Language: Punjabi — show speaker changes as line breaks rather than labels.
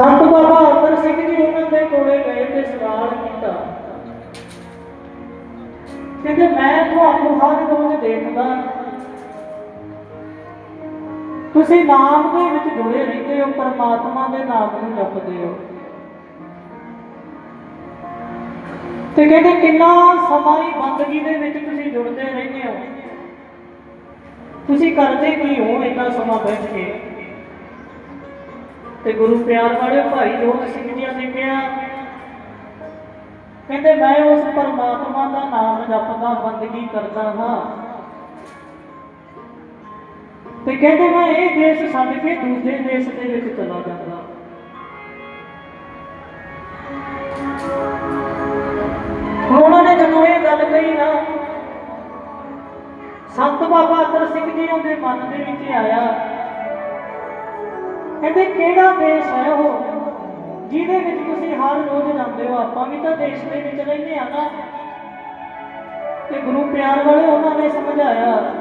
ਸੰਤ ਬਾਬਾ ਅਤਰ ਸਿੰਘ ਜੀ ਉਹਨਾਂ ਦੇ ਕੋਲੇ ਗਏ ਤੇ ਸਵਾਲ ਕੀਤਾ। ਕਹਿੰਦੇ, ਮੈਂ ਤੁਹਾਨੂੰ ਹਰ ਰੋਜ਼ ਦੇਖਦਾ ਤੁਸੀਂ ਨਾਮ ਦੇ ਵਿੱਚ ਜੁੜੇ ਰਹਿੰਦੇ ਹੋ, ਪਰਮਾਤਮਾ ਦੇ ਨਾਮ ਨੂੰ ਜਪਦੇ ਹੋ। ਤੇ ਕਹਿੰਦੇ, ਕਿੰਨਾ ਸਮਾਂ ਹੀ ਬੰਦਗੀ ਦੇ ਵਿੱਚ ਤੁਸੀਂ ਜੁੜਦੇ ਰਹਿੰਦੇ ਹੋ। ਤੁਸੀਂ ਕਰਦੇ ਕੀ ਹੋ ਇੰਨਾ ਸਮਾਂ ਬੈਠ ਕੇ? ਤੇ ਗੁਰੂ ਪਿਆਰ ਵਾਲੇ ਭਾਈ ਜੋਤ ਸਿੰਘ ਜੀ ਨੇ ਕਿਹਾ ਕਹਿੰਦੇ ਮੈਂ ਉਸ ਪਰਮਾਤਮਾ ਦਾ ਨਾਮ ਜਪਦਾ, ਬੰਦਗੀ ਕਰਦਾ ਹਾਂ। ਤੇ ਕਹਿੰਦੇ ਮੈਂ ਇਹ ਦੇਸ਼ ਛੱਡ ਕੇ ਦੂਜੇ ਦੇਸ਼ ਦੇ ਵਿੱਚ ਚਲਾ ਜਾਂਦਾ। ਉਹਨਾਂ ਨੇ ਜਦੋਂ ਇਹ ਗੱਲ ਕਹੀ ਨਾ, ਸੰਤ ਬਾਬਾ ਅਤਰ ਸਿੰਘ ਜੀ ਉਹਦੇ ਮਨ ਦੇ ਵਿੱਚ ਆਇਆ। ਕਹਿੰਦੇ ਕਿਹੜਾ ਦੇਸ਼ ਹੈ ਉਹ? ਜਿਹਦੇ ਵਿੱਚ ਤੁਸੀਂ ਹਰ ਰੋਜ਼ ਜਾਂਦੇ ਹੋ। ਆਪਾਂ ਵੀ ਤਾਂ ਦੇਸ਼ ਦੇ ਵਿੱਚ ਰਹਿੰਦੇ ਆ ਨਾ। ਤੇ ਗੁਰੂ ਪਿਆਰ ਵਾਲੇ ਉਹਨਾਂ ਨੇ ਸਮਝਾਇਆ